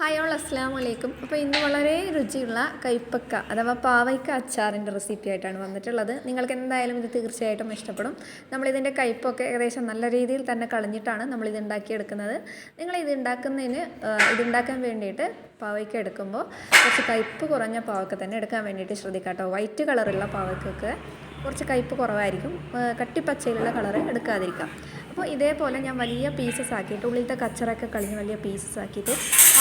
Hi all അസ്സാം വലൈക്കും അപ്പോൾ ഇന്ന് വളരെ രുചിയുള്ള കൈപ്പക്ക അഥവാ പാവയ്ക്ക അച്ചാറിന്റെ റെസിപ്പി ആയിട്ടാണ് വന്നിട്ടുള്ളത്. നിങ്ങൾക്ക് എന്തായാലും ഇത് തീർച്ചയായിട്ടും ഇഷ്ടപ്പെടും. നമ്മളിതിന്റെ കയ്പ്പൊക്കെ ഏകദേശം നല്ല രീതിയിൽ തന്നെ കളഞ്ഞിട്ടാണ് നമ്മളിത് ഉണ്ടാക്കിയെടുക്കുന്നത്. നിങ്ങൾ ഇത് ഉണ്ടാക്കുന്നതിന് ഇതുണ്ടാക്കാൻ വേണ്ടിയിട്ട് പാവയ്ക്ക എടുക്കുമ്പോൾ കുറച്ച് കയ്പ്പ് കുറഞ്ഞ പാവയ്ക്ക തന്നെ എടുക്കാൻ വേണ്ടിയിട്ട് ശ്രദ്ധിക്കാം കേട്ടോ വൈറ്റ് കളറുള്ള പാവയ്ക്കൊക്കെ കുറച്ച് കയ്പ്പ് കുറവായിരിക്കും. കട്ടിപ്പച്ചയിലുള്ള കളർ എടുക്കാതിരിക്കാം. അപ്പോൾ ഇതേപോലെ ഞാൻ വലിയ പീസസ് ആക്കിയിട്ട് ഉള്ളിലത്തെ കച്ചറൊക്കെ കളഞ്ഞ് വലിയ പീസസ് ആക്കിയിട്ട്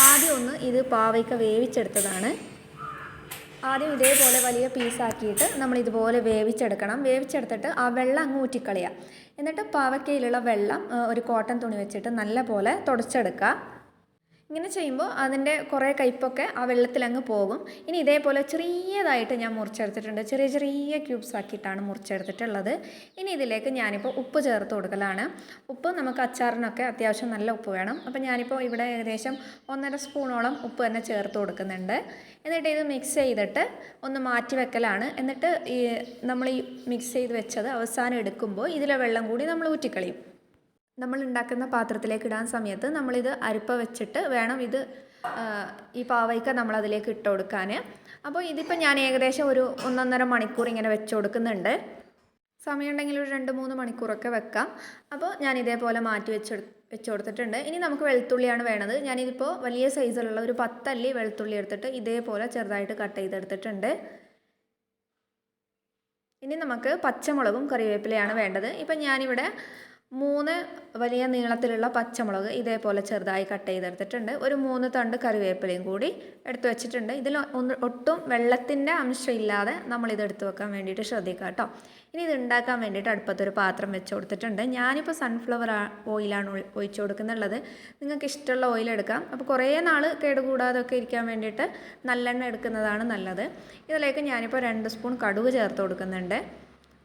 ആദ്യം ഒന്ന് ഇത് പാവയ്ക്ക വേവിച്ചെടുത്തതാണ്. ആദ്യം ഇതേപോലെ വലിയ പീസാക്കിയിട്ട് നമ്മൾ ഇതുപോലെ വേവിച്ചെടുക്കണം. വേവിച്ചെടുത്തിട്ട് ആ വെള്ളം അങ്ങ് ഊറ്റിക്കളയുക. എന്നിട്ട് പാവയ്ക്കയിലുള്ള വെള്ളം ഒരു കോട്ടൺ തുണി വെച്ചിട്ട് നല്ല പോലെ തുടച്ചെടുക്കുക. ഇങ്ങനെ ചെയ്യുമ്പോൾ അതിന്റെ കുറേ കയ്പൊക്കെ ആ വെള്ളത്തിലങ്ങ് പോകും. ഇനി ഇതേപോലെ ചെറിയതായിട്ട് ഞാൻ മുറിച്ചെടുത്തിട്ടുണ്ട്. ചെറിയ ചെറിയ ക്യൂബ്സ് ആക്കിയിട്ടാണ് മുറിച്ചെടുത്തിട്ടുള്ളത്. ഇനി ഇതിലേക്ക് ഞാനിപ്പോൾ ഉപ്പ് ചേർത്ത് കൊടുക്കലാണ്. ഉപ്പ് നമുക്ക് അച്ചാറിനൊക്കെ അത്യാവശ്യം നല്ല ഉപ്പ് വേണം. അപ്പോൾ ഞാനിപ്പോൾ ഇവിടെ ഏകദേശം ഒന്നര സ്പൂണോളം ഉപ്പ് തന്നെ ചേർത്ത് കൊടുക്കുന്നുണ്ട്. എന്നിട്ട് ഇത് മിക്സ് ചെയ്തിട്ട് ഒന്ന് മാറ്റി വെക്കലാണ്. എന്നിട്ട് ഈ നമ്മൾ ഈ മിക്സ് ചെയ്ത് വെച്ചത് അവസാനം എടുക്കുമ്പോൾ ഇതിലെ വെള്ളം കൂടി നമ്മൾ ഊറ്റിക്കളയും. നമ്മൾ ഉണ്ടാക്കുന്ന പാത്രത്തിലേക്ക് ഇടാൻ സമയത്ത് നമ്മളിത് അരിപ്പ വെച്ചിട്ട് വേണം ഇത് ഈ പാവയ്ക്ക നമ്മൾ അതിലേക്ക് ഇട്ട് കൊടുക്കാൻ അപ്പോൾ ഇതിപ്പോൾ ഞാൻ ഏകദേശം ഒരു ഒന്നൊന്നര മണിക്കൂർ ഇങ്ങനെ വെച്ച് കൊടുക്കുന്നുണ്ട്. സമയമുണ്ടെങ്കിൽ ഒരു രണ്ട് മൂന്ന് മണിക്കൂറൊക്കെ വെക്കാം. അപ്പോൾ ഞാൻ ഇതേപോലെ മാറ്റി വെച്ച് വെച്ച് കൊടുത്തിട്ടുണ്ട്. ഇനി നമുക്ക് വെളുത്തുള്ളിയാണ് വേണത്. ഞാനിതിപ്പോൾ വലിയ സൈസിലുള്ള ഒരു പത്തല്ലി വെളുത്തുള്ളി എടുത്തിട്ട് ഇതേപോലെ ചെറുതായിട്ട് കട്ട് ചെയ്തെടുത്തിട്ടുണ്ട്. ഇനി നമുക്ക് പച്ചമുളകും കറിവേപ്പിലയാണ് വേണ്ടത്. ഇപ്പം ഞാനിവിടെ മൂന്ന് വലിയ നീളത്തിലുള്ള പച്ചമുളക് ഇതേപോലെ ചെറുതായി കട്ട് ചെയ്തെടുത്തിട്ടുണ്ട്. ഒരു മൂന്ന് തണ്ട് കറിവേപ്പിലയും കൂടി എടുത്തു വെച്ചിട്ടുണ്ട്. ഇതിൽ ഒട്ടും വെള്ളത്തിന്റെ അംശം ഇല്ലാതെ നമ്മളിത് എടുത്തു വെക്കാൻ വേണ്ടിയിട്ട് ശ്രദ്ധിക്കുക കേട്ടോ. ഇനി ഇത് ഉണ്ടാക്കാൻ വേണ്ടിയിട്ട് അടുപ്പത്തൊരു പാത്രം വെച്ച് കൊടുത്തിട്ടുണ്ട്. ഞാനിപ്പോൾ സൺഫ്ലവർ ഓയിലാണ് ഒഴിച്ചു കൊടുക്കുന്നുള്ളത്. നിങ്ങൾക്ക് ഇഷ്ടമുള്ള ഓയിൽ എടുക്കാം. അപ്പോൾ കുറേ നാൾ കേടുകൂടാതൊക്കെ ഇരിക്കാൻ വേണ്ടിയിട്ട് നല്ലെണ്ണ എടുക്കുന്നതാണ് നല്ലത്. ഇതിലേക്ക് ഞാനിപ്പോൾ രണ്ട് സ്പൂൺ കടുക് ചേർത്ത് കൊടുക്കുന്നുണ്ട്.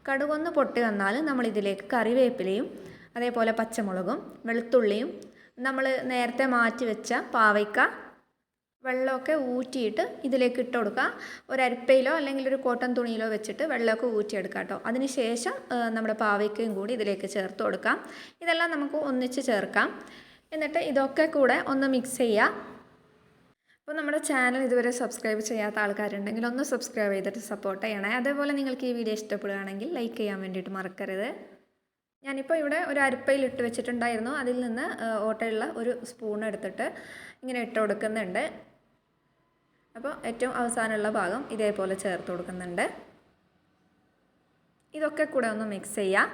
കടുവൊന്ന് പൊട്ടി വന്നാൽ നമ്മൾ ഇതിലേക്ക് കറിവേപ്പിലയും അതേപോലെ പച്ചമുളകും വെളുത്തുള്ളിയും നമ്മൾ നേരത്തെ മാറ്റി വെച്ച പാവയ്ക്ക വെള്ളമൊക്കെ ഊറ്റിയിട്ട് ഇതിലേക്ക് ഇട്ട് കൊടുക്കുക. ഒരു അരിപ്പയിലോ അല്ലെങ്കിൽ ഒരു കോട്ടൺ തുണിയിലോ വെച്ചിട്ട് വെള്ളമൊക്കെ ഊറ്റിയെടുക്കുക കേട്ടോ. അതിന് ശേഷം നമ്മുടെ പാവയ്ക്കയും കൂടി ഇതിലേക്ക് ചേർത്ത് കൊടുക്കാം. ഇതെല്ലാം നമുക്ക് ഒന്നിച്ച് ചേർക്കാം. എന്നിട്ട് ഇതൊക്കെ കൂടെ ഒന്ന് മിക്സ് ചെയ്യുക. അപ്പോൾ നമ്മുടെ ചാനൽ ഇതുവരെ സബ്സ്ക്രൈബ് ചെയ്യാത്ത ആൾക്കാരുണ്ടെങ്കിൽ ഒന്ന് സബ്സ്ക്രൈബ് ചെയ്തിട്ട് സപ്പോർട്ട് ചെയ്യണേ. അതേപോലെ നിങ്ങൾക്ക് ഈ വീഡിയോ ഇഷ്ടപ്പെടുകയാണെങ്കിൽ ലൈക്ക് ചെയ്യാൻ വേണ്ടിയിട്ട് മറക്കരുത്. ഞാനിപ്പോൾ ഇവിടെ ഒരു അരിപ്പയിൽ ഇട്ട് വെച്ചിട്ടുണ്ടായിരുന്നു. അതിൽ നിന്ന് ഓട്ടയുള്ള ഒരു സ്പൂൺ എടുത്തിട്ട് ഇങ്ങനെ ഇട്ട് കൊടുക്കുന്നുണ്ട്. അപ്പോൾ ഏറ്റവും അവസാനമുള്ള ഭാഗം ഇതേപോലെ ചേർത്ത് കൊടുക്കുന്നുണ്ട്. ഇതൊക്കെ കൂടെ ഒന്ന് മിക്സ് ചെയ്യാം.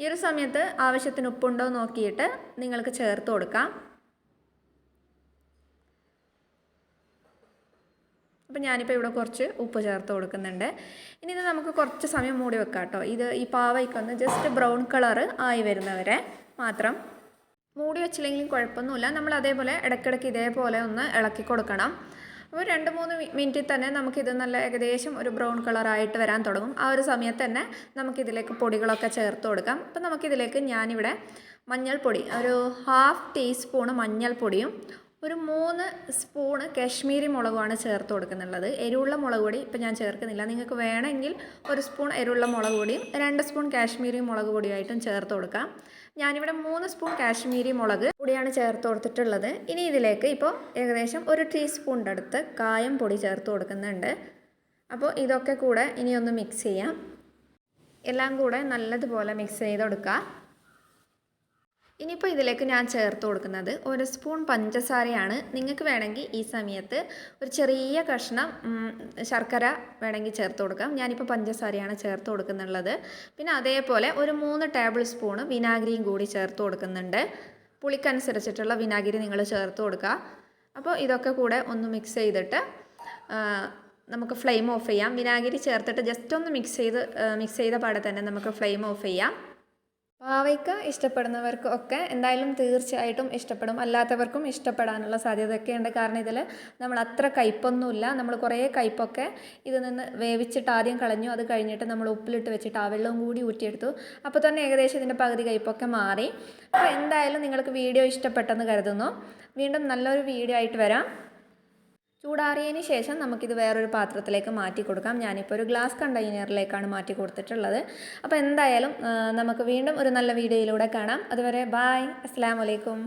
ഈ ഒരു സമയത്ത് ആവശ്യത്തിന് ഉപ്പുണ്ടോ നോക്കിയിട്ട് നിങ്ങൾക്ക് ചേർത്ത് കൊടുക്കാം. അപ്പോൾ ഞാനിപ്പോൾ ഇവിടെ കുറച്ച് ഉപ്പ് ചേർത്ത് കൊടുക്കുന്നുണ്ട്. ഇനി ഇത് നമുക്ക് കുറച്ച് സമയം മൂടി വെക്കാം കേട്ടോ. ഇത് ഈ പാവയ്ക്കൊന്ന് ജസ്റ്റ് ബ്രൗൺ കളറ് ആയി വരുന്നവരെ മാത്രം മൂടി വെച്ചില്ലെങ്കിലും കുഴപ്പമൊന്നുമില്ല. നമ്മൾ അതേപോലെ ഇടയ്ക്കിടയ്ക്ക് ഇതേപോലെ ഒന്ന് ഇളക്കി കൊടുക്കണം. അപ്പോൾ രണ്ട് മൂന്ന് മിനിറ്റിൽ തന്നെ നമുക്കിത് നല്ല ഏകദേശം ഒരു ബ്രൗൺ കളറായിട്ട് വരാൻ തുടങ്ങും. ആ ഒരു സമയത്ത് തന്നെ നമുക്കിതിലേക്ക് പൊടികളൊക്കെ ചേർത്ത് കൊടുക്കാം. അപ്പോൾ നമുക്കിതിലേക്ക് ഞാനിവിടെ മഞ്ഞൾപ്പൊടി ഒരു ഹാഫ് ടീസ്പൂണ് മഞ്ഞൾപ്പൊടിയും ഒരു മൂന്ന് സ്പൂണ് കാശ്മീരി മുളകുമാണ് ചേർത്ത് കൊടുക്കുന്നുള്ളത്. എരിവുള്ള മുളക് പൊടി ഇപ്പം ഞാൻ ചേർക്കുന്നില്ല. നിങ്ങൾക്ക് വേണമെങ്കിൽ ഒരു സ്പൂൺ എരിവുള്ള മുളക് പൊടിയും രണ്ട് സ്പൂൺ കാശ്മീരി മുളക് പൊടിയായിട്ടും ചേർത്ത് കൊടുക്കാം. ഞാനിവിടെ മൂന്ന് സ്പൂൺ കാശ്മീരി മുളക് പൊടിയാണ് ചേർത്ത് കൊടുത്തിട്ടുള്ളത്. ഇനി ഇതിലേക്ക് ഇപ്പോൾ ഏകദേശം ഒരു ടീസ്പൂണിന്റെ അടുത്ത് കായം പൊടി ചേർത്ത് കൊടുക്കുന്നുണ്ട്. അപ്പോൾ ഇതൊക്കെ കൂടെ ഇനിയൊന്ന് മിക്സ് ചെയ്യാം. എല്ലാം കൂടെ നല്ലതുപോലെ മിക്സ് ചെയ്ത് കൊടുക്കുക ഇനിയിപ്പോൾ ഇതിലേക്ക് ഞാൻ ചേർത്ത് കൊടുക്കുന്നത് ഒരു സ്പൂൺ പഞ്ചസാരയാണ്. നിങ്ങൾക്ക് വേണമെങ്കിൽ ഈ സമയത്ത് ഒരു ചെറിയ കഷ്ണം ശർക്കര വേണമെങ്കിൽ ചേർത്ത് കൊടുക്കാം. ഞാനിപ്പോൾ പഞ്ചസാരയാണ് ചേർത്ത് കൊടുക്കുന്നുള്ളത്. പിന്നെ അതേപോലെ ഒരു മൂന്ന് ടേബിൾ സ്പൂണ് വിനാഗിരിയും കൂടി ചേർത്ത് കൊടുക്കുന്നുണ്ട്. പുളിക്കനുസരിച്ചിട്ടുള്ള വിനാഗിരി നിങ്ങൾ ചേർത്ത് കൊടുക്കുക. അപ്പോൾ ഇതൊക്കെ കൂടെ ഒന്ന് മിക്സ് ചെയ്തിട്ട് നമുക്ക് ഫ്ലെയിം ഓഫ് ചെയ്യാം. വിനാഗിരി ചേർത്തിട്ട് ജസ്റ്റ് ഒന്ന് മിക്സ് ചെയ്ത് മിക്സ് ചെയ്ത പാടെ തന്നെ നമുക്ക് ഫ്ലെയിം ഓഫ് ചെയ്യാം. പാവയ്ക്ക ഇഷ്ടപ്പെടുന്നവർക്ക് ഒക്കെ എന്തായാലും തീർച്ചയായിട്ടും ഇഷ്ടപ്പെടും. അല്ലാത്തവർക്കും ഇഷ്ടപ്പെടാനുള്ള സാധ്യതയൊക്കെ ഉണ്ട് കാരണം ഇതിൽ നമ്മൾ അത്ര കയ്പൊന്നുമില്ല. നമ്മൾ കുറേ കയ്പൊക്കെ ഇതിൽ നിന്ന് വേവിച്ചിട്ട് ആദ്യം കളഞ്ഞു. അത് കഴിഞ്ഞിട്ട് നമ്മൾ ഉപ്പിലിട്ട് വെച്ചിട്ട് ആ വെള്ളവും കൂടി ഊറ്റിയെടുത്തു. അപ്പോൾ തന്നെ ഏകദേശം ഇതിന്റെ പകുതി കയ്പൊക്കെ മാറി. അപ്പോൾ എന്തായാലും നിങ്ങൾക്ക് വീഡിയോ ഇഷ്ടപ്പെട്ടെന്ന് കരുതുന്നു. വീണ്ടും നല്ലൊരു വീഡിയോ ആയിട്ട് വരാം. ചൂടാറിയതിന് ശേഷം നമുക്കിത് വേറൊരു പാത്രത്തിലേക്ക് മാറ്റി കൊടുക്കാം. ഞാനിപ്പോൾ ഒരു ഗ്ലാസ് കണ്ടെയ്നറിലേക്കാണ് മാറ്റി കൊടുത്തിട്ടുള്ളത്. അപ്പോൾ എന്തായാലും നമുക്ക് വീണ്ടും ഒരു നല്ല വീഡിയോയിലൂടെ കാണാം. അതുവരെ ബായ്. അസ്സാം വലൈക്കും